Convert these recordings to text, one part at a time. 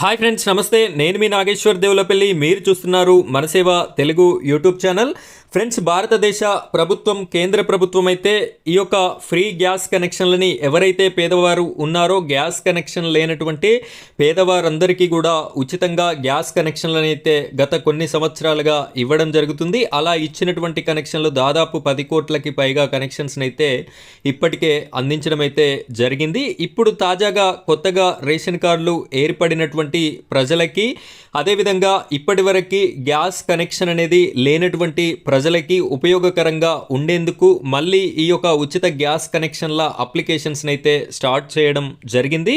Hi friends నమస్తే. నేను మీ నాగేశ్వర్ దేవులపల్లి. మీరు చూస్తున్నారు Manaseva Telugu YouTube channel. Friends భారతదేశ ప్రభుత్వం కేంద్ర ప్రభుత్వం అయితే ఈ యొక్క ఫ్రీ గ్యాస్ కనెక్షన్లని ఎవరైతే పేదవారు ఉన్నారో గ్యాస్ కనెక్షన్ లేనటువంటి పేదవారందరికీ కూడా ఉచితంగా గ్యాస్ కనెక్షన్లను అయితే గత కొన్ని సంవత్సరాలుగా ఇవ్వడం జరుగుతుంది. అలా ఇచ్చినటువంటి కనెక్షన్లు దాదాపు పది కోట్లకి పైగా కనెక్షన్స్ని అయితే ఇప్పటికే అందించడం అయితే జరిగింది. ఇప్పుడు తాజాగా కొత్తగా రేషన్ కార్డులు ఏర్పడినటువంటి ప్రజలకి అదేవిధంగా ఇప్పటివరకు గ్యాస్ కనెక్షన్ అనేది లేనటువంటి ప్రజలకి ఉపయోగకరంగా ఉండేందుకు మళ్ళీ ఈ యొక్క ఉచిత గ్యాస్ కనెక్షన్ల అప్లికేషన్స్ని అయితే స్టార్ట్ చేయడం జరిగింది.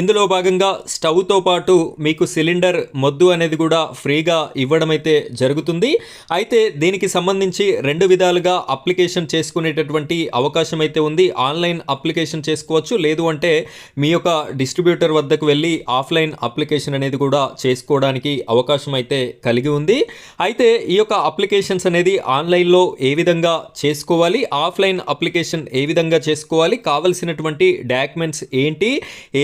ఇందులో భాగంగా స్టవ్తో పాటు మీకు సిలిండర్ మొద్దు అనేది కూడా ఫ్రీగా ఇవ్వడం అయితే జరుగుతుంది. అయితే దీనికి సంబంధించి రెండు విధాలుగా అప్లికేషన్ చేసుకునేటటువంటి అవకాశం అయితే ఉంది. ఆన్లైన్ అప్లికేషన్ చేసుకోవచ్చు. లేదు అంటే మీ యొక్క డిస్ట్రిబ్యూటర్ వద్దకు వెళ్ళి ఆఫ్లైన్ అప్లికేషన్ అప్లికేషన్ అనేది కూడా చేసుకోవడానికి అవకాశం అయితే కలిగి ఉంది. అయితే ఈ యొక్క అప్లికేషన్స్ అనేది ఆన్లైన్లో ఏ విధంగా చేసుకోవాలి ఆఫ్లైన్ అప్లికేషన్ ఏ విధంగా చేసుకోవాలి కావలసినటువంటి డాక్యుమెంట్స్ ఏంటి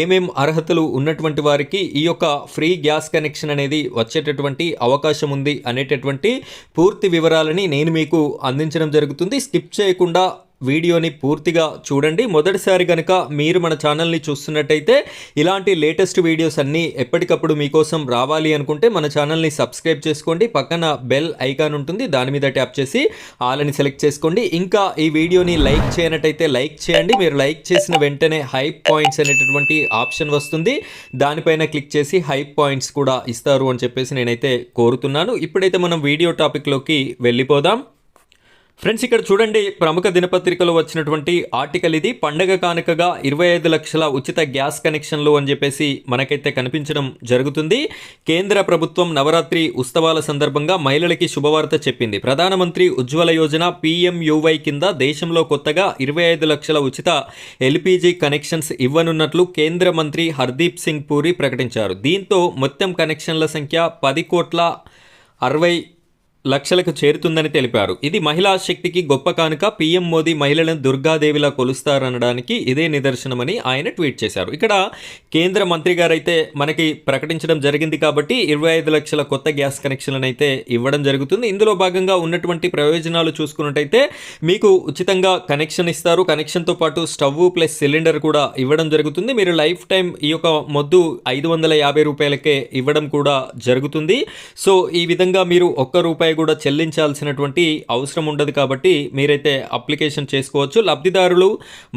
ఏమేం అర్హతలు ఉన్నటువంటి వారికి ఈ యొక్క ఫ్రీ గ్యాస్ కనెక్షన్ అనేది వచ్చేటటువంటి అవకాశం ఉంది అనేటటువంటి పూర్తి వివరాలని నేను మీకు అందించడం జరుగుతుంది. స్కిప్ చేయకుండా వీడియోని పూర్తిగా చూడండి. మొదటిసారి కనుక మీరు మన ఛానల్ని చూస్తున్నట్టయితే ఇలాంటి లేటెస్ట్ వీడియోస్ అన్నీ ఎప్పటికప్పుడు మీకోసం రావాలి అనుకుంటే మన ఛానల్ని సబ్స్క్రైబ్ చేసుకోండి. పక్కన బెల్ ఐకాన్ ఉంటుంది. దాని మీద ట్యాప్ చేసి ఆలని సెలెక్ట్ చేసుకోండి. ఇంకా ఈ వీడియోని లైక్ చేయనట్టయితే లైక్ చేయండి. మీరు లైక్ చేసిన వెంటనే హైప్ పాయింట్స్ అనేటటువంటి ఆప్షన్ వస్తుంది. దానిపైన క్లిక్ చేసి హైప్ పాయింట్స్ కూడా ఇస్తారు అని చెప్పేసి నేనైతే కోరుతున్నాను. ఇప్పుడైతే మనం వీడియో టాపిక్లోకి వెళ్ళిపోదాం. ఫ్రెండ్స్ ఇక్కడ చూడండి ప్రముఖ దినపత్రికలో వచ్చినటువంటి ఆర్టికల్ ఇది. పండగ కానుకగా ఇరవై ఐదు లక్షల ఉచిత గ్యాస్ కనెక్షన్లు అని చెప్పేసి మనకైతే కనిపించడం జరుగుతుంది. కేంద్ర ప్రభుత్వం నవరాత్రి ఉత్సవాల సందర్భంగా మహిళలకి శుభవార్త చెప్పింది. ప్రధానమంత్రి ఉజ్వల యోజన పీఎంయూవై కింద దేశంలో కొత్తగా ఇరవై ఐదు లక్షల ఉచిత ఎల్పిజి కనెక్షన్స్ ఇవ్వనున్నట్లు కేంద్ర మంత్రి హర్దీప్ సింగ్ పూరి ప్రకటించారు. దీంతో మొత్తం కనెక్షన్ల సంఖ్య పది కోట్ల అరవై లక్షలకు చేరుతుందని తెలిపారు. ఇది మహిళా శక్తికి గొప్ప కానుక. పీఎం మోదీ మహిళలను దుర్గాదేవిలా కొలుస్తారనడానికి ఇదే నిదర్శనమని ఆయన ట్వీట్ చేశారు. ఇక్కడ కేంద్ర మంత్రి గారైతే మనకి ప్రకటించడం జరిగింది కాబట్టి ఇరవై ఐదు లక్షల కొత్త గ్యాస్ కనెక్షన్లను అయితే ఇవ్వడం జరుగుతుంది. ఇందులో భాగంగా ఉన్నటువంటి ప్రయోజనాలు చూసుకున్నట్టయితే మీకు ఉచితంగా కనెక్షన్ ఇస్తారు. కనెక్షన్తో పాటు స్టవ్ ప్లస్ సిలిండర్ కూడా ఇవ్వడం జరుగుతుంది. మీరు లైఫ్ టైం ఈ యొక్క మొద్దు ఐదు వందల యాభై రూపాయలకే ఇవ్వడం కూడా జరుగుతుంది. సో ఈ విధంగా మీరు ఒక్క రూపాయి కూడా చెల్లించాల్సినటువంటి అవసరం ఉండదు కాబట్టి మీరైతే అప్లికేషన్ చేసుకోవచ్చు. లబ్ధిదారులు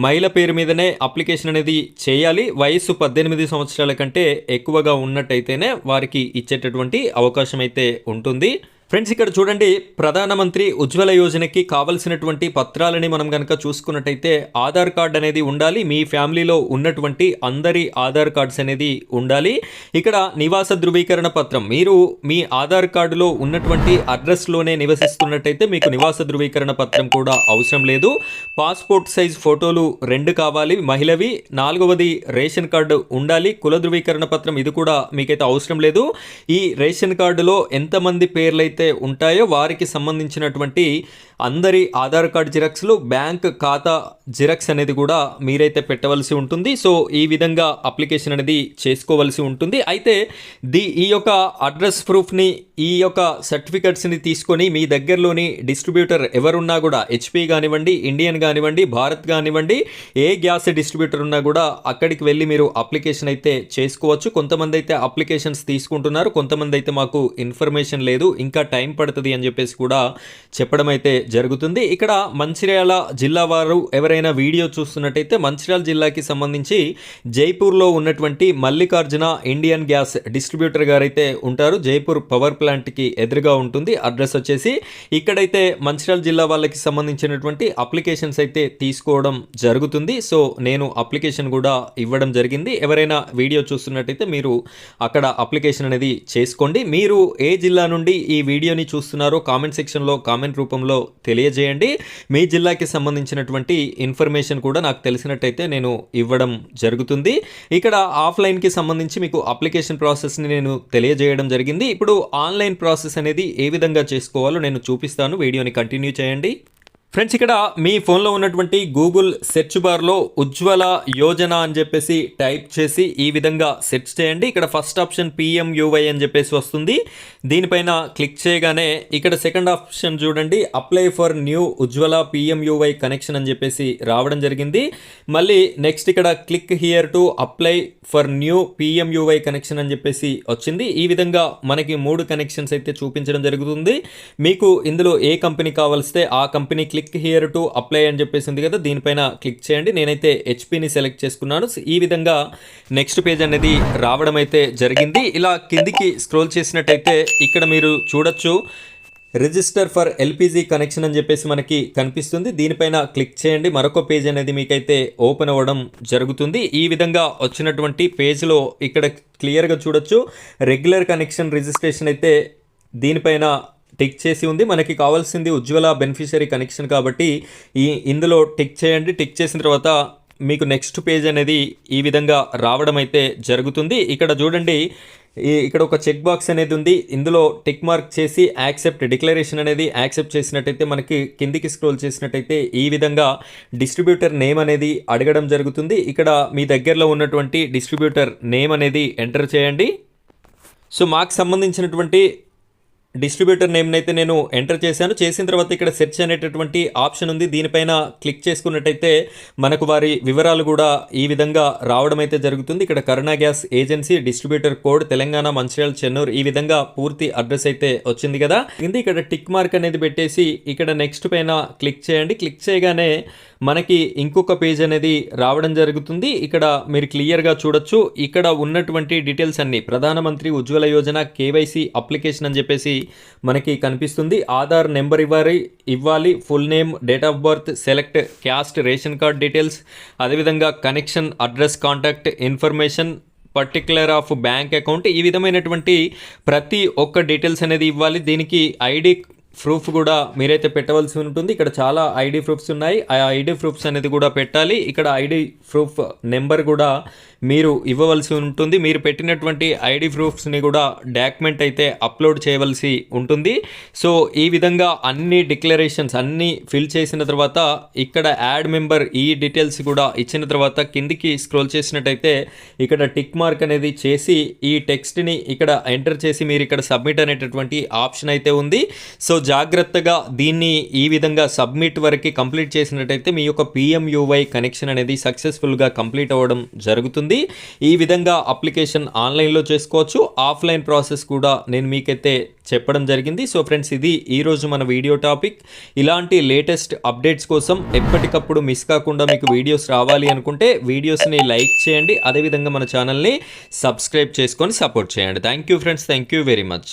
మహిళ పేరు మీదనే అప్లికేషన్ అనేది చేయాలి. వయసు పద్దెనిమిది సంవత్సరాల కంటే ఎక్కువగా ఉన్నట్టయితేనే వారికి ఇచ్చేటటువంటి అవకాశం అయితే ఉంటుంది. ఫ్రెండ్స్ ఇక్కడ చూడండి ప్రధానమంత్రి ఉజ్వల యోజనకి కావలసినటువంటి పత్రాలని మనం కనుక చూసుకున్నట్టయితే ఆధార్ కార్డ్ అనేది ఉండాలి. మీ ఫ్యామిలీలో ఉన్నటువంటి అందరి ఆధార్ కార్డ్స్ అనేది ఉండాలి. ఇక్కడ నివాస ధృవీకరణ పత్రం. మీరు మీ ఆధార్ కార్డులో ఉన్నటువంటి అడ్రస్లోనే నివసిస్తున్నట్టయితే మీకు నివాస ధృవీకరణ పత్రం కూడా అవసరం లేదు. పాస్పోర్ట్ సైజ్ ఫోటోలు రెండు కావాలి. మహిళవి. నాలుగవది రేషన్ కార్డు ఉండాలి. కుల ధృవీకరణ పత్రం ఇది కూడా మీకైతే అవసరం లేదు. ఈ రేషన్ కార్డులో ఎంతమంది పేర్లైతే అయితే ఉంటాయో వారికి సంబంధించినటువంటి అందరి ఆధార్ కార్డ్ జిరాక్స్లు బ్యాంక్ ఖాతా జిరాక్స్ అనేది కూడా మీరైతే పెట్టవలసి ఉంటుంది. సో ఈ విధంగా అప్లికేషన్ అనేది చేసుకోవలసి ఉంటుంది. అయితే ది ఈ యొక్క అడ్రస్ ప్రూఫ్ని ఈ యొక్క సర్టిఫికెట్స్ని తీసుకొని మీ దగ్గరలోని డిస్ట్రిబ్యూటర్ ఎవరున్నా కూడా హెచ్పి కానివ్వండి ఇండియన్ కానివ్వండి భారత్ కానివ్వండి ఏ గ్యాస్ డిస్ట్రిబ్యూటర్ ఉన్నా కూడా అక్కడికి వెళ్ళి మీరు అప్లికేషన్ అయితే చేసుకోవచ్చు. కొంతమంది అయితే అప్లికేషన్స్ తీసుకుంటున్నారు కొంతమంది అయితే మాకు ఇన్ఫర్మేషన్ లేదు ఇంకా టైం పడుతుంది అని చెప్పేసి కూడా చెప్పడం అయితే జరుగుతుంది. ఇక్కడ మంచిర్యాల జిల్లా వారు ఎవరైనా వీడియో చూస్తున్నట్టయితే మంచిర్యాల జిల్లాకి సంబంధించి జైపూర్లో ఉన్నటువంటి మల్లికార్జున ఇండియన్ గ్యాస్ డిస్ట్రిబ్యూటర్ గారైతే ఉంటారు. జైపూర్ పవర్ ప్లాంట్కి ఎదురుగా ఉంటుంది. అడ్రస్ వచ్చేసి ఇక్కడైతే మంచిర్యాల జిల్లా వాళ్ళకి సంబంధించినటువంటి అప్లికేషన్స్ అయితే తీసుకోవడం జరుగుతుంది. సో నేను అప్లికేషన్ కూడా ఇవ్వడం జరిగింది. ఎవరైనా వీడియో చూస్తున్నట్టయితే మీరు అక్కడ అప్లికేషన్ అనేది చేసుకోండి. మీరు ఏ జిల్లా నుండి ఈ వీడియోని చూస్తున్నారో కామెంట్ సెక్షన్లో కామెంట్ రూపంలో తెలియజేయండి. మీ జిల్లాకి సంబంధించినటువంటి ఇన్ఫర్మేషన్ కూడా నాకు తెలిసినట్టయితే నేను ఇవ్వడం జరుగుతుంది. ఇక్కడ ఆఫ్లైన్కి సంబంధించి మీకు అప్లికేషన్ ప్రాసెస్ని నేను తెలియజేయడం జరిగింది. ఇప్పుడు ఆన్లైన్ ఆన్లైన్ ప్రాసెస్ అనేది ఏ విధంగా చేసుకోవాలో నేను చూపిస్తాను. వీడియోని కంటిన్యూ చేయండి. ఫ్రెండ్స్ ఇక్కడ మీ ఫోన్లో ఉన్నటువంటి గూగుల్ సెర్చ్ బార్లో ఉజ్వల యోజన అని చెప్పేసి టైప్ చేసి ఈ విధంగా సెర్చ్ చేయండి. ఇక్కడ ఫస్ట్ ఆప్షన్ పిఎంయువై అని చెప్పేసి వస్తుంది. దీనిపైన క్లిక్ చేయగానే ఇక్కడ సెకండ్ ఆప్షన్ చూడండి. Apply for new Ujjwala PMUY connection అని చెప్పేసి రావడం జరిగింది. మళ్ళీ నెక్స్ట్ ఇక్కడ click here to apply for new PMUY connection అని చెప్పేసి వచ్చింది. ఈ విధంగా మనకి మూడు కనెక్షన్స్ అయితే చూపించడం జరుగుతుంది. మీకు ఇందులో ఏ కంపెనీ కావలిస్తే ఆ company click click here to apply అని చెప్పేసి ఉంది కదా దీనిపైన క్లిక్ చేయండి. నేనైతే హెచ్పిని సెలెక్ట్ చేసుకున్నాను. ఈ విధంగా నెక్స్ట్ పేజ్ అనేది రావడం అయితే జరిగింది. ఇలా కిందికి స్క్రోల్ చేసినట్టయితే ఇక్కడ మీరు చూడొచ్చు. రిజిస్టర్ ఫర్ ఎల్పిజి కనెక్షన్ అని చెప్పేసి మనకి కనిపిస్తుంది. దీనిపైన క్లిక్ చేయండి. మరొక పేజ్ అనేది మీకైతే ఓపెన్ అవ్వడం జరుగుతుంది. ఈ విధంగా వచ్చినటువంటి పేజ్లో ఇక్కడ క్లియర్గా చూడొచ్చు. రెగ్యులర్ కనెక్షన్ రిజిస్ట్రేషన్ అయితే దీనిపైన టిక్ చేసి ఉంది. మనకి కావాల్సింది ఉజ్వల బెనిఫిషరీ కనెక్షన్ కాబట్టి ఈ ఇందులో టిక్ చేయండి. టిక్ చేసిన తర్వాత మీకు నెక్స్ట్ పేజ్ అనేది ఈ విధంగా రావడం అయితే జరుగుతుంది. ఇక్కడ చూడండి ఇక్కడ ఒక చెక్ బాక్స్ అనేది ఉంది. ఇందులో టిక్ మార్క్ చేసి యాక్సెప్ట్ డిక్లరేషన్ అనేది యాక్సెప్ట్ చేసినట్టయితే మనకి కిందికి స్క్రోల్ చేసినట్టయితే ఈ విధంగా డిస్ట్రిబ్యూటర్ నేమ్ అనేది అడగడం జరుగుతుంది. ఇక్కడ మీ దగ్గరలో ఉన్నటువంటి డిస్ట్రిబ్యూటర్ నేమ్ అనేది ఎంటర్ చేయండి. సో మాకు సంబంధించినటువంటి డిస్ట్రిబ్యూటర్ నేమ్ని అయితే నేను ఎంటర్ చేశాను. చేసిన తర్వాత ఇక్కడ సెర్చ్ అనేటటువంటి ఆప్షన్ ఉంది. దీనిపైన క్లిక్ చేసుకున్నట్టయితే మనకు వారి వివరాలు కూడా ఈ విధంగా రావడం అయితే జరుగుతుంది. ఇక్కడ Karuna gas agency distributor code Telangana Mancherial Chennur ఈ విధంగా పూర్తి అడ్రస్ అయితే వచ్చింది కదా. ఇది ఇక్కడ టిక్ మార్క్ అనేది పెట్టేసి ఇక్కడ నెక్స్ట్ పైన క్లిక్ చేయండి. క్లిక్ చేయగానే మనకి ఇంకొక పేజ్ అనేది రావడం జరుగుతుంది. ఇక్కడ మీరు క్లియర్గా చూడొచ్చు. ఇక్కడ ఉన్నటువంటి డీటెయిల్స్ అన్ని. ప్రధానమంత్రి ఉజ్వల యోజన కేవైసీ అప్లికేషన్ అని చెప్పేసి మనకి కనిపిస్తుంది. ఆధార్ నెంబర్ ఇవ్వాలి ఇవ్వాలి full name date of birth select caste ration card details అదేవిధంగా connection address contact information particular of bank account ఈ విధమైనటువంటి ప్రతి ఒక్క డీటెయిల్స్ అనేది ఇవ్వాలి. దీనికి ఐడి ప్రూఫ్ కూడా మీరైతే పెట్టవలసి ఉంటుంది. ఇక్కడ చాలా ఐడి ప్రూఫ్స్ ఉన్నాయి. ఆ ఐడి ప్రూఫ్స్ అనేది కూడా పెట్టాలి. ఇక్కడ ఐడి ప్రూఫ్ నెంబర్ కూడా మీరు ఇవ్వవలసి ఉంటుంది. మీరు పెట్టినటువంటి ఐడి ప్రూఫ్స్ని కూడా డాక్యుమెంట్ అయితే అప్లోడ్ చేయవలసి ఉంటుంది. సో ఈ విధంగా అన్ని డిక్లరేషన్స్ అన్నీ ఫిల్ చేసిన తర్వాత ఇక్కడ యాడ్ మెంబర్ ఈ డీటెయిల్స్ కూడా ఇచ్చిన తర్వాత కిందికి స్క్రోల్ చేసినట్టయితే ఇక్కడ టిక్ మార్క్ అనేది చేసి ఈ టెక్స్ట్ని ఇక్కడ ఎంటర్ చేసి మీరు ఇక్కడ సబ్మిట్ అనేటటువంటి ఆప్షన్ అయితే ఉంది. సో జాగ్రత్తగా దీన్ని ఈ విధంగా సబ్మిట్ వరకు కంప్లీట్ చేసినట్టయితే మీ యొక్క పిఎంయువై కనెక్షన్ అనేది సక్సెస్ఫుల్గా కంప్లీట్ అవ్వడం జరుగుతుంది. ఈ విధంగా అప్లికేషన్ ఆన్లైన్లో చేసుకోవచ్చు. ఆఫ్లైన్ ప్రాసెస్ కూడా నేను మీకైతే చెప్పడం జరిగింది. సో ఫ్రెండ్స్ ఇది ఈరోజు మన వీడియో టాపిక్ ఇలాంటి లేటెస్ట్ అప్డేట్స్ కోసం ఎప్పటికప్పుడు మిస్ కాకుండా మీకు వీడియోస్ రావాలి అనుకుంటే వీడియోస్ని లైక్ చేయండి. అదేవిధంగా మన ఛానల్ని సబ్స్క్రైబ్ చేసుకొని సపోర్ట్ చేయండి. Thank you friends thank you very much